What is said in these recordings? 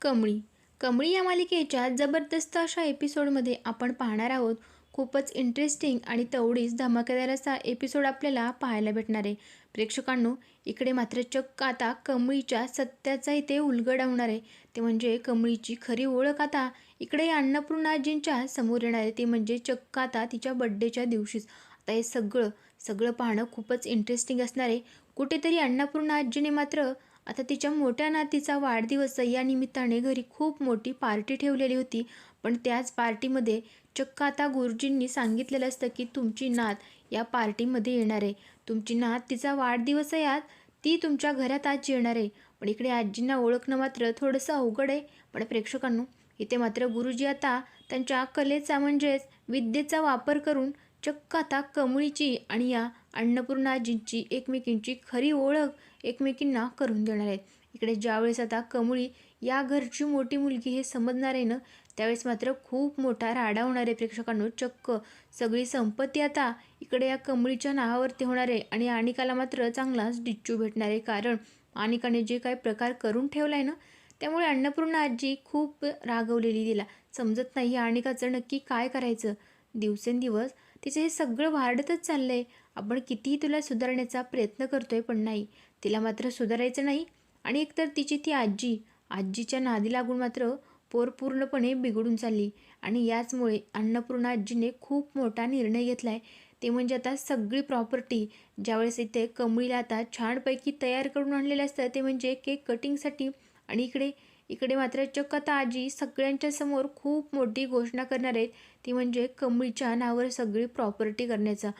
कमळी. कमळी या मालिकेच्या जबरदस्त अशा एपिसोडमध्ये आपण पाहणार आहोत. खूपच इंटरेस्टिंग आणि तेवढीच धमाकेदार असा एपिसोड आपल्याला पाहायला भेटणार आहे. प्रेक्षकांनो इकडे मात्र चक्क आता कमळीच्या सत्याचा इथे उलगड होणार आहे. ते म्हणजे कमळीची खरी ओळख आता इकडे अन्नपूर्णाजींच्या समोर येणार आहे. ते म्हणजे चक्क आता तिच्या बड्डेच्या दिवशीच. आता हे सगळं सगळं पाहणं खूपच इंटरेस्टिंग असणार आहे. कुठेतरी अन्नपूर्णा आजीने मात्र आता तिच्या मोठ्या नातीचा वाढदिवस या निमित्ताने घरी खूप मोठी पार्टी ठेवलेली होती. पण त्याच पार्टीमध्ये चक्क आता गुरुजींनी सांगितलेलं असतं की तुमची नात या पार्टीमध्ये येणार आहे. तुमची नात तिचा वाढदिवस आहे आज ती तुमच्या घरात आज येणार आहे. पण इकडे आजींना ओळखणं मात्र थोडंसं अवघड आहे. पण प्रेक्षकांनो इथे मात्र गुरुजी आता त्यांच्या कलेचा म्हणजेच विद्येचा वापर करून चक्क आता कमळीची आणि या अन्नपूर्णाजींची एकमेकींची खरी ओळख एकमेकींना करून देणार आहेत. इकडे ज्यावेळेस आता कमळी या घरची मोठी मुलगी हे समजणार आहे ना त्यावेळेस मात्र खूप मोठा राडा होणार आहे प्रेक्षकांनो. चक्क. सगळी संपत्ती आता इकडे या कमळीच्या नावावरती होणार आहे आणि अनिकाला मात्र चांगलाच डिच्चू भेटणार आहे. कारण अनिकाने जे काही प्रकार करून ठेवला आहे ना त्यामुळे अन्नपूर्णा आजी खूप रागवलेली तिला. समजत नाही या अनिकाचं नक्की काय करायचं? दिवसेंदिवस तिचं हे सगळं वाढतच चाललं आहे आपण कितीही तुला सुधारण्याचा प्रयत्न करतोय पण नाही. तिला मात्र सुधारायचं नाही. आणि एकतर तिची ती आजी आजीच्या नादी लागून मात्र पोर पूर्णपणे बिघडून चालली. आणि याचमुळे अन्नपूर्णा आजीने खूप मोठा निर्णय घेतला आहे ते म्हणजे आता सगळी प्रॉपर्टी ज्यावेळेस इथे कमळीला आता छानपैकी तयार करून आणलेलं असतं ते म्हणजे केक कटिंगसाठी. आणि इकडे इकडे मात्र चक्क आता आजी सगळ्यांच्या समोर खूप मोठी घोषणा करणार आहेत. ती म्हणजे कमळीच्या नावावर सगळी प्रॉपर्टी करण्याचं.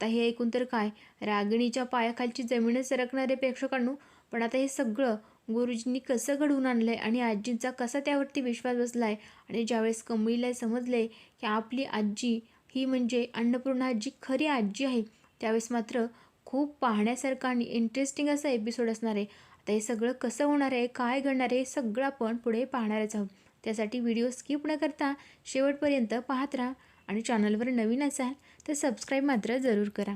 आता हे ऐकून तर काय? रागिणीच्या पायाखालची जमीनच सरकणार आहे प्रेक्षकांनो पण आता हे सगळं गुरुजींनी कसं घडवून आणलं आहे आणि आजींचा कसा त्यावरती विश्वास बसला आहे आणि ज्यावेळेस कमळीला समजले की आपली आजी ही म्हणजे अन्नपूर्णा आजी खरी आजी आहे त्यावेळेस मात्र खूप पाहण्यासारखा आणि इंटरेस्टिंग असा एपिसोड असणार आहे. आता हे सगळं कसं होणार आहे काय घडणार आहे हे सगळं आपण पुढे पाहणारच आहोत. त्यासाठी व्हिडिओ स्किप न करता शेवटपर्यंत पाहत राहा आणि चॅनलवर नवीन असाल तर सबस्क्राईब मात्र जरूर करा.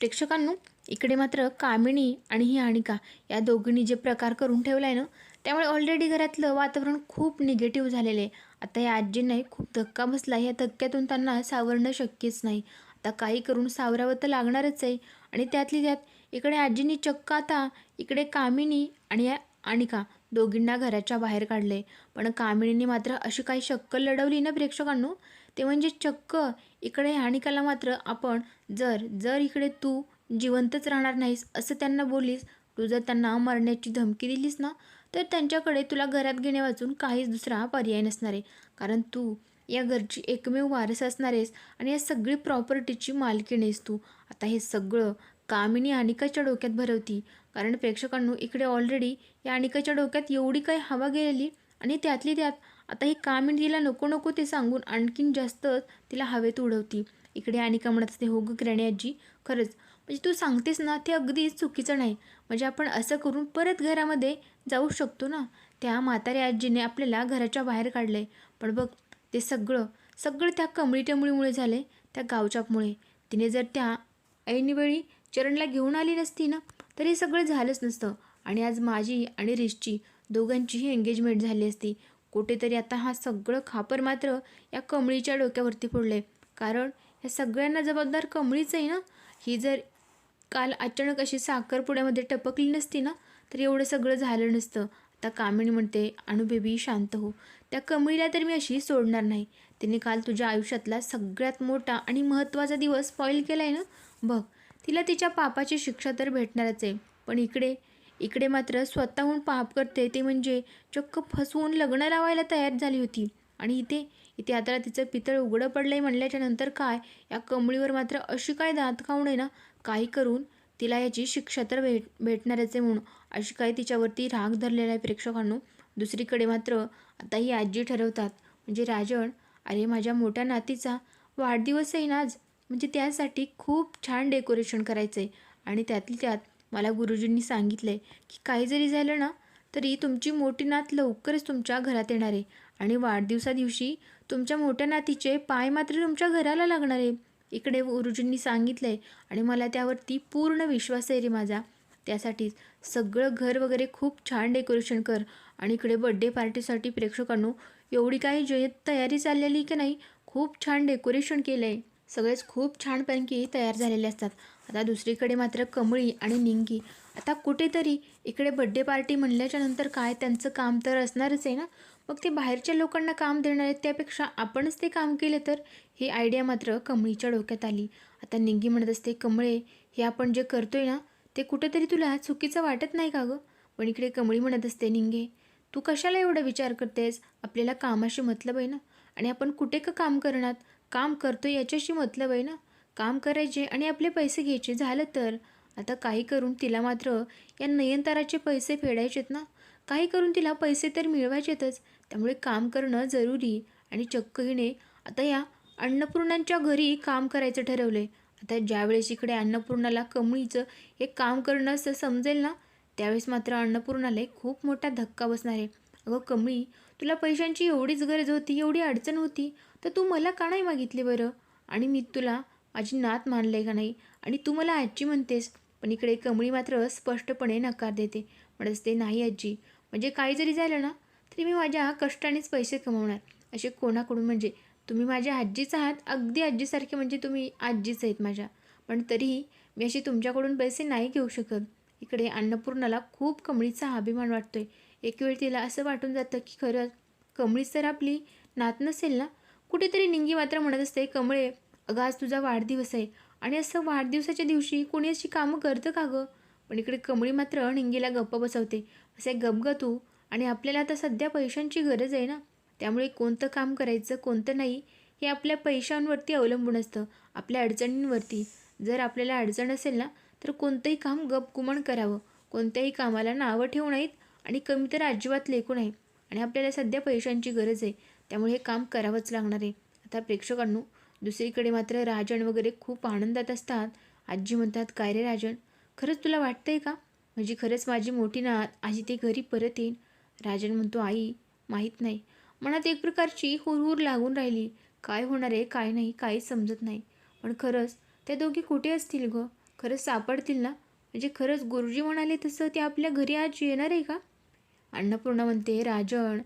प्रेक्षकांनो इकडे मात्र कामिणी आणि ही आणिका या दोघींनी जे प्रकार करून ठेवला आहे ना त्यामुळे ऑलरेडी घरातलं वातावरण खूप निगेटिव्ह झालेलं आहे आता या आजींनाही खूप धक्का बसला या धक्क्यातून त्यांना सावरणं शक्यच नाही. आता काही करून सावरावं तर लागणारच आहे. आणि त्यातली त्यात इकडे आजींनी चक्क आता इकडे कामिनी आणि या अनिका दोघींना घराच्या बाहेर काढले. पण कामिनीने मात्र अशी काही शक्कल लढवली ना प्रेक्षकांनो? ते म्हणजे चक्क. इकडे अनिकाला मात्र आपण जर जर इकडे तू जिवंतच राहणार नाहीस असं त्यांना बोललीस तू जर त्यांना मरण्याची धमकी दिलीस ना तर त्यांच्याकडे तुला घरात घेणे वाचून काहीच दुसरा पर्याय नसणार आहे. कारण तू या घरची एकमेव वारस असणार आहेस आणि या सगळी प्रॉपर्टीची मालकीण आहेस तू. आता हे सगळं कामिनी अनिकाच्या डोक्यात भरवती. कारण प्रेक्षकांनो इकडे ऑलरेडी या अनिकाच्या डोक्यात एवढी काही हवा गेलेली आणि त्यातली त्यात आता ही कामिन तिला नको नको ते सांगून आणखीन जास्त तिला हवेत उडवती. इकडे अनिका म्हणत असते हो ग किराणी आजी खरंच. म्हणजे तू सांगतेस ना ते अगदी चुकीचं नाही. म्हणजे आपण असं करून परत घरामध्ये जाऊ शकतो ना. त्या म्हाताऱ्या आजीने आपल्याला घराच्या बाहेर काढलं पण बघ ते सगळं सगळं त्या कमळी टमळीमुळे झाले त्या गावच्यामुळे. तिने जर त्या ऐनवेळी चरणला घेऊन आली नसती ना तर हे सगळं झालंच नसतं. आणि आज माझी आणि रिशची दोघांचीही एंगेजमेंट झाली असती. कुठेतरी आता हा सगळं खापर मात्र या कमळीच्या डोक्यावरती पडलं आहे कारण या सगळ्यांना जबाबदार कमळीच आहे ना? ही जर काल अचानक अशी साखरपुड्यामध्ये टपकली नसती ना तर एवढं सगळं झालं नसतं. आता कामिणी म्हणते अनु बेबी शांत हो. त्या कमळीला तर मी अशी सोडणार नाही. तिने काल तुझ्या आयुष्यातला सगळ्यात मोठा आणि महत्त्वाचा दिवस स्पॉईल केला आहे ना? बघ तिला तिच्या पापाची शिक्षा तर भेटणारच आहे. पण इकडे इकडे मात्र स्वतःहून पाप करते ते म्हणजे चक्क फसवून लग्न लावायला तयार झाली होती. आणि इथे इथे आता तिचं पितळ उघडं पडलं आहे म्हणल्याच्या नंतर काय? या कमळीवर मात्र अशी काय दात खाऊन आहे ना? काही करून तिला याची शिक्षा तर भेट भेटणारच आहे म्हणून. अशी काही तिच्यावरती राग धरलेला आहे प्रेक्षकांनो दुसरीकडे मात्र आता ही आजी ठरवतात. म्हणजे राजण अरे माझ्या मोठ्या नातीचा वाढदिवस आहे ना आज? म्हणजे त्यासाठी खूप छान डेकोरेशन करायचं आहे आणि त्यातली त्यात मला गुरुजींनी सांगितलं आहे की काही जरी झालं ना तरी तुमची मोठी नात लवकरच तुमच्या घरात येणार आहे. आणि वाढदिवसादिवशी तुमच्या मोठ्या नातीचे पाय मात्र तुमच्या घराला लागणार आहे. इकडे गुरुजींनी सांगितलं आहे आणि मला त्यावरती पूर्ण विश्वास आहे रे माझा. त्यासाठीच सगळं घर वगैरे खूप छान डेकोरेशन कर. आणि इकडे बड्डे पार्टीसाठी प्रेक्षकांनो एवढी काही जय्यत तयारी चाललेली की नाही खूप छान डेकोरेशन केलं आहे सगळेच खूप छानपैकी तयार झालेले असतात. आता दुसरीकडे मात्र कमळी आणि निंगी. आता कुठेतरी इकडे बड्डे पार्टी म्हणल्याच्या नंतर काय त्यांचं काम तर असणारच आहे ना? मग ते बाहेरच्या लोकांना काम देणार आहेत त्यापेक्षा आपणच ते काम केले तर? ही आयडिया मात्र कमळीच्या डोक्यात आली. आता निंगी म्हणत असते कमळे हे आपण जे करतोय ना ते कुठेतरी तुला चुकीचं वाटत नाही का गं? पण इकडे कमळी म्हणत असते निंगे तू कशाला एवढा विचार करतेस? आपल्याला कामाशी मतलब आहे ना? आणि आपण कुठे का काम करणार? काम करतो याच्याशी मतलब आहे ना? काम करायचे आणि आपले पैसे घ्यायचे. झालं तर? आता काही करून तिला मात्र या नयनताराचे पैसे फेडायचेत ना? काही करून तिला पैसे तर मिळवायचेतच. त्यामुळे काम करणं जरुरी आणि चक्क हिने आता या अन्नपूर्णांच्या घरी काम करायचं ठरवलं आहे आता ज्यावेळेस इकडे अन्नपूर्णाला कमळीचं हे काम करणं असं समजेल ना त्यावेळेस मात्र अन्नपूर्णाला खूप मोठा धक्का बसणार आहे. अगं कमळी तुला पैशांची एवढीच गरज होती एवढी अडचण होती तर तू मला का नाही मागितली बरं? आणि मी तुला माझी नात मानलं का नाही? आणि तू मला आजी म्हणतेस पण इकडे कमळी मात्र स्पष्टपणे नकार देते. म्हणत असते नाही आजी म्हणजे काही जरी झालं ना तरी मी माझ्या कष्टानेच पैसे कमवणार. असे कोणाकडून म्हणजे तुम्ही माझ्या आजीच आहात अगदी आजीसारखे म्हणजे तुम्ही आजीच आहेत माझ्या. पण तरीही मी अशी तुमच्याकडून पैसे नाही घेऊ शकत. इकडे अन्नपूर्णाला खूप कमळीचा अभिमान वाटतोय. एक वेळ तिला असं वाटून जातं की खरंच कमळीच तर आपली नात नसेल ना? कुठेतरी निंगी मात्र म्हणत असते कमळे अगं आज तुझा वाढदिवस आहे आणि असं वाढदिवसाच्या दिवशी कोणी अशी कामं करतं का गं? पण इकडे कमळी मात्र निंगीला गप्प बसवते. असे गपग तू आणि आपल्याला आता सध्या पैशांची गरज आहे ना? त्यामुळे कोणतं काम करायचं कोणतं नाही हे आपल्या पैशांवरती अवलंबून असतं आपल्या अडचणींवरती. जर आपल्याला अडचण असेल ना तर कोणतंही काम गपगुमन करावं. कोणत्याही कामाला नावं ठेवू नयेत आणि कमी तर अजिबात लेखू नये. आणि आपल्याला सध्या पैशांची गरज आहे. त्यामुळे हे काम करावंच लागणार आहे. आता प्रेक्षकांनो दुसरीकडे मात्र राजन वगैरे खूप आनंदात असतात. आजी म्हणतात काय रे राजन खरंच तुला वाटतंय का? म्हणजे खरंच माझी मोठी नात आजी ते घरी परत येईन? राजन म्हणतो आई माहीत नाही. मनात एक प्रकारची हुरहुर लागून राहिली. काय होणार आहे काय नाही काहीच समजत नाही. पण खरंच त्या दोघी कुठे असतील गं? खरंच सापडतील ना? म्हणजे खरंच गुरुजी म्हणाले तसं ते आपल्या घरी आज येणार आहे का? अन्नपूर्णा म्हणते राजन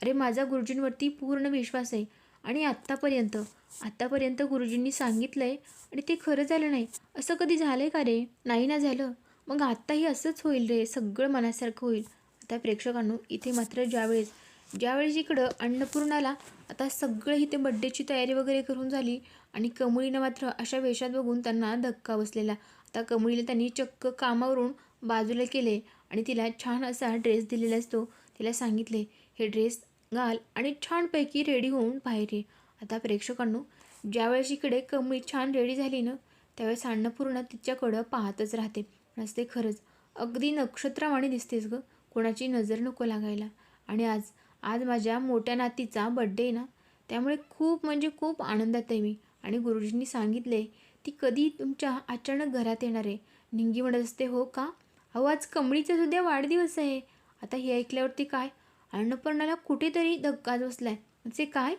अरे माझा गुरुजींवरती पूर्ण विश्वास आहे. आणि आत्तापर्यंत आत्तापर्यंत गुरुजींनी सांगितलं आहे आणि ते खरं झालं नाही. असं कधी झालं आहे का रे? नाही ना झालं. मग आत्ताही असंच होईल रे सगळं मनासारखं होईल. आता प्रेक्षकांनो इथे मात्र ज्यावेळेस ज्यावेळेस इकडं अन्नपूर्णाला आता सगळं इथे बड्डेची तयारी वगैरे करून झाली आणि कमळीनं मात्र अशा वेशात बघून त्यांना धक्का बसलेला. आता कमळीला त्यांनी चक्क कामावरून बाजूला केले. आणि तिला छान असा ड्रेस दिलेला असतो. तिला सांगितले हे ड्रेस घाल आणि छानपैकी रेडी होऊन बाहेर ये. आता प्रेक्षकांनो ज्यावेळेस इकडे कमळी छान रेडी झाली ना त्यावेळेस अन्नपूर्णा तिच्याकडं पाहतच राहते. नसते खरंच. अगदी नक्षत्रावाणी दिसतेस गं. कोणाची नजर नको लागायला. आणि आज आज माझ्या मोठ्या नातीचा बड्डे आहे ना त्यामुळे खूप म्हणजे खूप आनंदात आहे मी. आणि गुरुजींनी सांगितले ती कधी तुमच्या अचानक घरात येणार आहे? निंगी म्हणत असते हो का? अहो आज कमळीचा सुद्धा वाढदिवस आहे. आता हे ऐकल्यावरती काय? अन्नपूर्णाला कुठेतरी धक्का बसलाय. म्हणजे काय?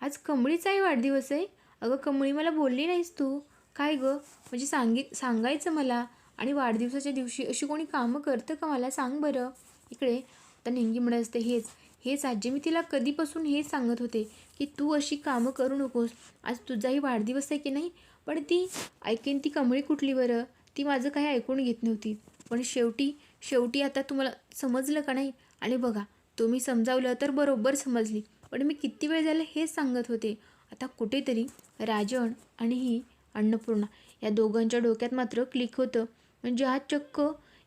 आज कमळीचाही वाढदिवस आहे. अगं कमळी मला बोलली नाहीस तू. काय गं? म्हणजे सांगित सांगायचं मला? आणि वाढदिवसाच्या दिवशी अशी कोणी कामं करतं का मला? सांग बरं. इकडे आता नेंगी म्हणत असते हेच. हेच आजी मी तिला कधीपासून हेच सांगत होते की तू अशी कामं करू नकोस. आज तुझाही वाढदिवस आहे की नाही? पण ती ऐकेन ती कमळी कुठली बरं? ती माझं काही ऐकून घेत नव्हती. पण शेवटी शेवटी आता तुम्हाला समजलं का नाही? आणि बघा तुम्ही समजावलं तर बरोबर समजली. पण मी किती वेळ झालं हेच सांगत होते. आता कुठेतरी राजन आणि ही अन्नपूर्णा या दोघांच्या डोक्यात मात्र क्लिक होतं. म्हणजे आज चक्क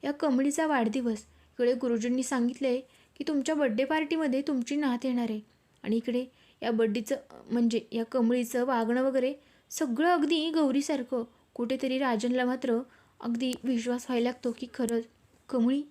या कमळीचा वाढदिवस. इकडे गुरुजींनी सांगितलं आहे की तुमच्या बड्डे पार्टीमध्ये तुमची नात येणार आहे. आणि इकडे या बड्डीचं म्हणजे या कमळीचं वागणं वगैरे सगळं अगदी गौरीसारखं. कुठेतरी राजनला मात्र अगदी विश्वास व्हायला लागतो की खरंच कमळी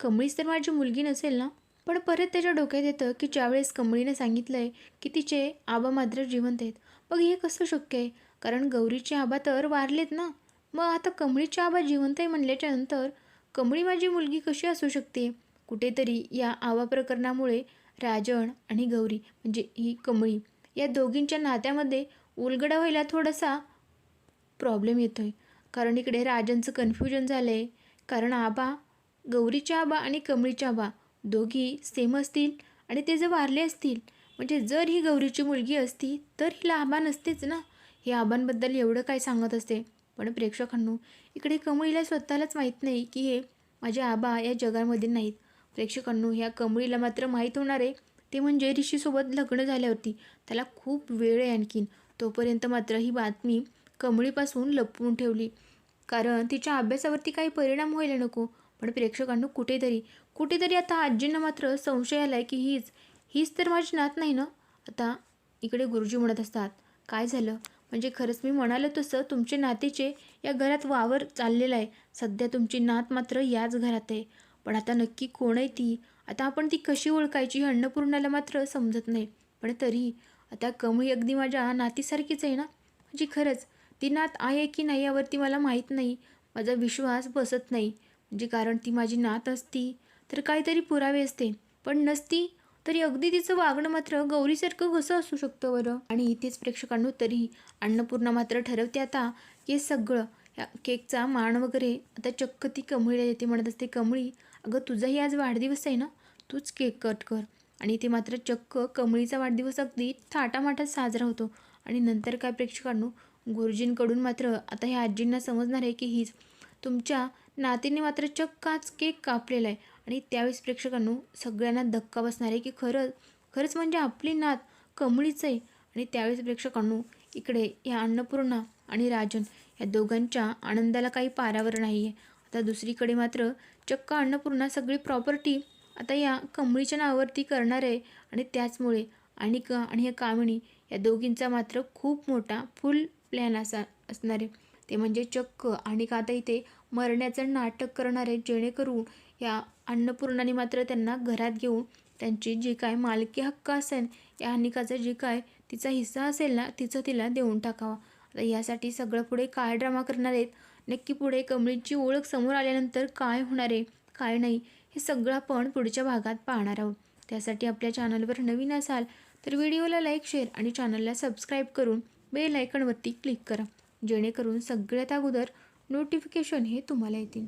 कमळीच तर माझी मुलगी नसेल ना? पण परत त्याच्या डोक्यात येतं की ज्यावेळेस कमळीने सांगितलं आहे की तिचे आबा मात्र जिवंत आहेत. मग हे कसं शक्य आहे? कारण गौरीचे आबा तर वारलेत ना? मग आता कमळीचे आबा जिवंत आहे म्हणल्याच्या नंतर कमळी माझी मुलगी कशी असू शकते? कुठेतरी या आवा प्रकरणामुळे राजण आणि गौरी म्हणजे ही कमळी या दोघींच्या नात्यामध्ये उलगडा व्हायला थोडासा प्रॉब्लेम येतो आहे कारण इकडे राजनचं कन्फ्युजन झालं आहे कारण आबा गौरीच्या आबा आणि कमळीच्या आबा दोघी सेम असतील आणि ते जर वारले असतील म्हणजे जर ही गौरीची मुलगी असती तर हिला आबा नसतेच ना? हे आबांबद्दल एवढं काय सांगत असते? पण प्रेक्षकांनो इकडे कमळीला स्वतःलाच माहीत नाही की हे माझे आबा या जगामध्ये नाहीत. प्रेक्षकांनो ह्या कमळीला मात्र माहीत होणार आहे. ते म्हणजे ऋषीसोबत लग्न झाल्यावरती. त्याला खूप वेळ आहे आणखीन. तोपर्यंत मात्र ही बातमी कमळीपासून लपवून ठेवली. कारण तिच्या अभ्यासावरती काही परिणाम व्हायला नको. पण प्रेक्षकांनो कुठेतरी कुठेतरी आता आजींना मात्र संशय आला आहे की हीच हीच तर माझी नात नाही ना? आता इकडे गुरुजी म्हणत असतात काय झालं? म्हणजे खरंच मी म्हणालो तसं तुमचे नातीचे या घरात वावर चाललेला आहे. सध्या तुमची नात मात्र याच घरात आहे. पण आता नक्की कोण आहे ती? आता आपण ती कशी ओळखायची ही अन्नपूर्णाला मात्र समजत नाही. पण तरी आता कमळी अगदी माझ्या नातीसारखीच आहे ना? म्हणजे खरंच ती नात आहे की नाही यावरती मला माहीत नाही. माझा विश्वास बसत नाही. म्हणजे कारण ती माझी नात असती तर काहीतरी पुरावे असते. पण नसती तरी अगदी तिचं वागणं मात्र गौरीसारखं कसं असू शकतं बरं. आणि इथेच प्रेक्षकांनो तरी अन्नपूर्णा मात्र ठरवते आता की हे सगळं या केकचा मान वगैरे आता चक्क ती कमळीला येते म्हणत असते कमळी अगं तुझाही आज वाढदिवस आहे ना? तूच केक कट कर. आणि ते मात्र चक्क कमळीचा वाढदिवस अगदी थाटामाटात साजरा होतो. आणि नंतर काय प्रेक्षकांनो गुरुजींकडून मात्र आता ह्या आजींना समजणार आहे की हीच तुमच्या नातीने मात्र चक्काच केक कापलेला आहे. आणि त्यावेळेस प्रेक्षकांनो सगळ्यांना धक्का बसणार आहे की खरंच खरंच म्हणजे आपली नात कमळीच आहे. आणि त्यावेळेस प्रेक्षकांनो इकडे या अन्नपूर्णा आणि राजन या दोघांच्या आनंदाला काही पारावर नाही आहे आता दुसरीकडे मात्र चक्क अन्नपूर्णा सगळी प्रॉपर्टी आता या कमळीच्या नावावरती करणार आहे. आणि त्याचमुळे अनिका आणि या कामिणी या दोघींचा मात्र खूप मोठा फुल प्लॅन असा असणारे. ते म्हणजे चक्क. आणि का आता इथे मरण्याचं नाटक करणार जेणेकरून या अन्नपूर्णाने मात्र त्यांना घरात घेऊन त्यांची जी काय मालकी हक्क असेल या अनिकाचा जी काय तिचा हिस्सा असेल ना तिचं तिला देऊन टाकावा. आता यासाठी सगळं पुढे काय ड्रामा करणार आहेत? नक्की पुढे कमळीची ओळख समोर आल्यानंतर काय होणार आहे काय नाही हे सगळं आपण पुढच्या भागात पाहणार आहोत. त्यासाठी आपल्या चॅनलवर नवीन असाल तर व्हिडिओला लाईक शेअर आणि चॅनलला सबस्क्राईब करून बेल आयकॉनवरती क्लिक करा जेणेकरून सगळ्यात अगोदर नोटिफिकेशन हे तुम्हाला येतील.